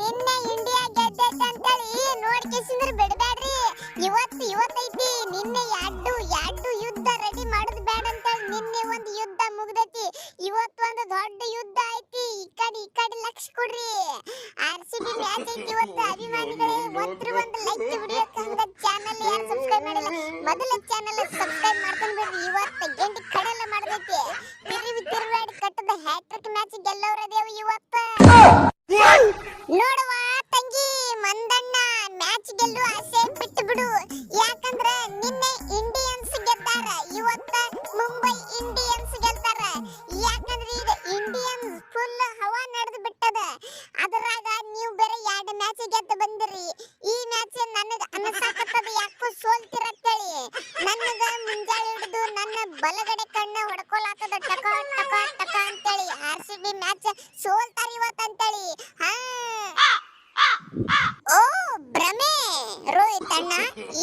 ನಿನ್ನೆ ಇಂಡಿಯಾ ಗೆದ್ದೈತೆ ಅಂತೇಳಿ ನೋಡ್ಕೇಸಿಂದ್ರ ಬಿಡಬೇಡ್ರಿ. ಇವತ್ತು ಇವತ್ತೈತಿ ನಿನ್ನೆ ಎರಡು ಎರಡು ಯುದ್ಧ ರೆಡಿ ಮಾಡೋದು ಬೇಡ ಅಂತೇಳಿ ನಿನ್ನೆ ಒಂದು ಯುದ್ಧ ಮುಗ್ದೈತಿ. ಇವತ್ತು ಒಂದು ದೊಡ್ಡ ಯುದ್ಧ ಐತಿ, ಈ ಕಡೆ ಈ ಕಡೆ ಲಕ್ಷ ಕೊಡ್ರಿ. ಆರ್ ಸಿ ಬಿ ಮ್ಯಾಚ್ ಐತಿ ಇವತ್ತು, ಅಭಿಮಾನಿಗಳೇ, ಒತ್ತರ ಒಂದು ಲೈಕ್ ಬಿಡಿಯೋಕೆ ಹಂಗ ಚಾನಲ್ ಯಾರು ಸಬ್ಸ್ಕ್ರೈಬ್ ಮಾಡಿಲ್ಲ, ಮೊದಲ ಚಾನಲ್ ಸಬ್ಸ್ಕ್ರೈಬ್ ಮಾಡ್ಕೊಂಡು ಬಿಡ್ರಿ. ಇವತ್ತು ಗೆಂಡಿ ಕಡೆಲ್ಲ ಮಾಡ್ದೈತಿ. ತಿರುವಿ ತಿರುವಾಡಿ ಕಟ್ಟದ ಹ್ಯಾಟ್ರಿಕ್ ಮ್ಯಾಚ್ ಗೆಲ್ಲವ್ರದೇವು ಇವತ್ತು. ನೋಡುವ ತಂಗಿ ಮಂದಣ್ಣ ಮ್ಯಾಚ್ ಗೆಲ್ಲುವ ಆಸೆ ಬಿಟ್ಟು ಬಿಡು. ಯಾಕಂದ್ರೆ ನಿನ್ನೆ ಇಂಡಿಯನ್ಸ್ ಗೆದ್ದಾರ, ಇವತ್ತ ಮುಂಬೈ ಇಂಡಿಯನ್ಸ್ ಗೆಲ್ತಾರ. ಯಾಕಂದ್ರೆ ಈಗ ಇಂಡಿಯನ್ಸ್ ಫುಲ್ ಹವಾ ನಡೆದು ಬಿಟ್ಟದ. ಅದರಾಗ ನೀವು ಬೇರೆ ಎರಡು ಮ್ಯಾಚ್ ಗೆದ್ದು ಬಂದಿರಿ. ಈ ಮ್ಯಾಚ್ ನನಗ ಅನಸಾಕತ್ತದ ಯಾಕೋ ಸೋಲ್ತಿರತ್ತೇಳಿ ನನಗ ಮುಂಜಾನೆ ಹಿಡಿದು ನನ್ನ ಬಲಗಡೆ ಕಣ್ಣ ಹೊಡ್ಕೊಲಾತದ ಟಕ ಟಕ ಟಕ ಅಂತೇಳಿ ಆರ್ ಸಿ ಬಿ ಮ್ಯಾಚ್ ಸೋಲ್ತಾರ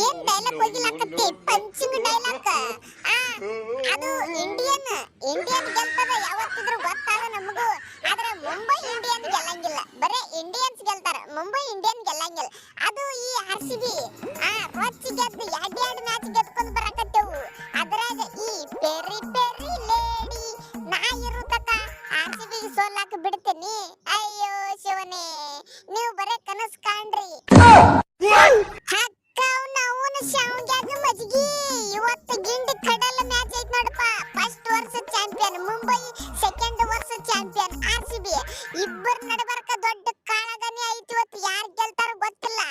ಏನ್ ಡೈಲಾಗ್ ಹೋಗಿಲಾಕತ್ತಿ ಪಂಚಿಂಗ್ ಡೈಲಾಗ್ ಅದು ಇಂಡಿಯನ್ ಇಂಡಿಯನ್ ಗೆಲ್ತದ, ಯಾವತ್ತಿದ್ರು ಗೊತ್ತಾಗ ನಮಗೂ. ಆದ್ರೆ ಮುಂಬೈ ಇಂಡಿಯನ್ ಗೆಲ್ಲಂಗಿಲ್ಲ. ಬರೇ ಇಂಡಿಯನ್ಸ್ ಗೆಲ್ತಾರ. ಮುಂಬೈ ಇಂಡಿಯನ್ ಗೆಲ್ಲಂಗಿಲ್ಲ. ಅದು ಈ ಆರ್ ಸಿ ಬಿ ಆ ರೊಚ್ಚಿ ಗೆದ್ದು ಎರಡ್ ಎರಡ್ ಮ್ಯಾಚ್ ಗೆದ್ಕೊಂಡು ಅದ್ರಾಗ ಈ ಪೆರಿ ಪೆರಿ ಲೇಡಿ ನಾ ಇರುತ್ತಕ ತಕ ಆರ್ ಸಿ ಬಿ ಸೋಲಾಕ ಬಿಡ್ತೀನಿ. ಅಯ್ಯೋ ಶಿವನೇ, ನೀವು ಬರೇ ಕನಸು ಕಾಣ್ರಿ. ಶಾವ್ಗ್ಯಾಗ ಮಜ್ಗಿ ಇವತ್ತು ಗಿಂಡಿ ಕಡಲ ಮ್ಯಾಚ್ ಐತ್ ನೋಡಪ್ಪ. ಫಸ್ಟ್ ವರ್ಷ ಚಾಂಪಿಯನ್ ಮುಂಬೈ ಸೆಕೆಂಡ್ ವರ್ಷ ಚಾಂಪಿಯನ್ ಆರ್ ಸಿ ಬಿ ಇಬ್ಬರ ನಡಬರ್ಕ ದೊಡ್ಡ ಕಾಳಗನೇ ಐತಿ ಇವತ್ತು. ಯಾರು ಗೆಲ್ತಾರ ಗೊತ್ತಿಲ್ಲ.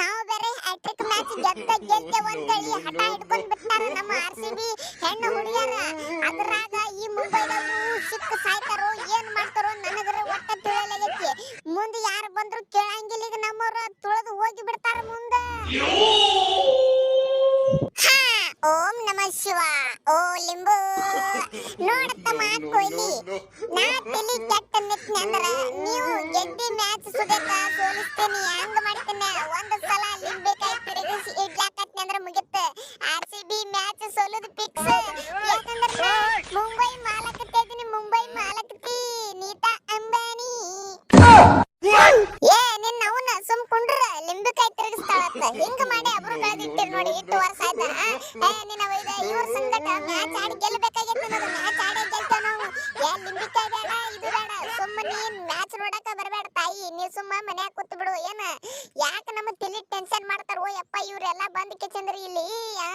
ನಾವು ಬೇರೆ ಹ್ಯಾಟ್ರಿಕ್ ಮ್ಯಾಚ್ ಗೆದ್ದ ಗೆಲ್ತೇವೆ ಅಂತೇಳಿ ಹಠ ಹಿಡ್ಕೊಂಡ್ ಬಿಟ್ಟಾರ ನಮ್ಮ ಆರ್ ಸಿ ಬಿ ಹೆಣ್ಣು ಹುಡುಗಿಯರ. ಅದ್ರಾಗ ಈ ಮುಂಬೈದವರು ಸಿಕ್ಕ ಸಾಯ್ತಾರೋ, ಏನ್ ಮಾಡ್ತಾರೋ ನನಗರ ಒಟ್ಟ ತಿಳಿಯಲಾಗೈತಿ. ಮುಂದೆ ಯಾರು ಬಂದ್ರು ಕೇಳಂಗಿಲ್ಲ. ಈಗ ನಮ್ಮವ್ರ ತುಳಿದು ಹೋಗಿ ಬಿಡ್ತಾರ ಮುಂದೆ. ಓಂ ನಮ ಶಿವ ಓ ಲಿಂಬು. ನೋಡತ್ತ ಮಾತ್ ಕೊಯ್ಲಿ ನಾ. ತಲಿ ಕೆಟ್ಟ ನಿತ್ನಿ ಅಂದ್ರ ನೀವು ಗೆದ್ದಿ ಮ್ಯಾಚ್ ಸುದೇಕ ಸೋಲಿಸ್ತೀನಿ ಹಂಗ ಮಾಡ್ತೀನಿ. ಒಂದ್ ಸಲ ಲಿಂಬೆಕಾಯಿ ತಿರುಗಿಸಿ ಇಡ್ಲಾಕತ್ನಿ ಅಂದ್ರ ಮುಗಿತ್ತ ಆರ್ ಸಿ ಬಿ ಮ್ಯಾಚ್ ಸೋಲುದು ಫಿಕ್ಸ್ ಯಾಕಂದ್ರ ಮುಂಬೈ ಮಾಲಕತ್ತೆ ಇದೀನಿ ಮುಂಬೈ ಮಾಲಕತಿ ನೀತಾ ಅಂಬಾನಿ. ಏ ನಿನ್ನ ಅವನ ಸುಮ್ ಕುಂಡ್ರ ಲಿಂಬೆಕಾಯಿ ತಿರುಗಿಸ್ತಾಳತ್ತ ಹಿಂಗ ಮಾಡಿ ಅಬ್ರು ಕಳೆದಿಟ್ಟಿರ್ ನೋಡಿ ಇಟ್ಟು ವರ್ಷ ಆಯ್ತಾ? ಏ ನಿನ್ನ ಇದು ಇವ್ರ ಸಂಗಟ ಮ್ಯಾಚ್ ಆಡಿ ಗೆಲ್ಲಬೇಕಾಗಿತ್ತು ಅನ್ನೋದು ಮ್ಯಾಚ್ ಆಡಿ ಗೆಲ್ತೇವ್ ನಾವು. ಏ ಲಿಂಬೆಕಾಯಿ ಬೇಡ ಇದು ಬೇಡ. ಸುಮ್ಮನೆ ನೀನ್ ಮ್ಯಾಚ್ ನೋಡಕ ಬರಬೇಡ ತಾಯಿ. ನೀ ಸುಮ್ಮ ಮನ್ಯಾಗ ಕೂತ್ ಬಿಡು ಏನ? ಯಾಕ ನಮ್ಮ ತಲಿ ಟೆನ್ಷನ್ ಮಾಡ್ತಾರೋ? ಯಪ್ಪ ಇವ್ರೆಲ್ಲ ಬಂದ್ ಕಿಚಂದ್ರಿ ಇಲ್ಲಿ ಆ?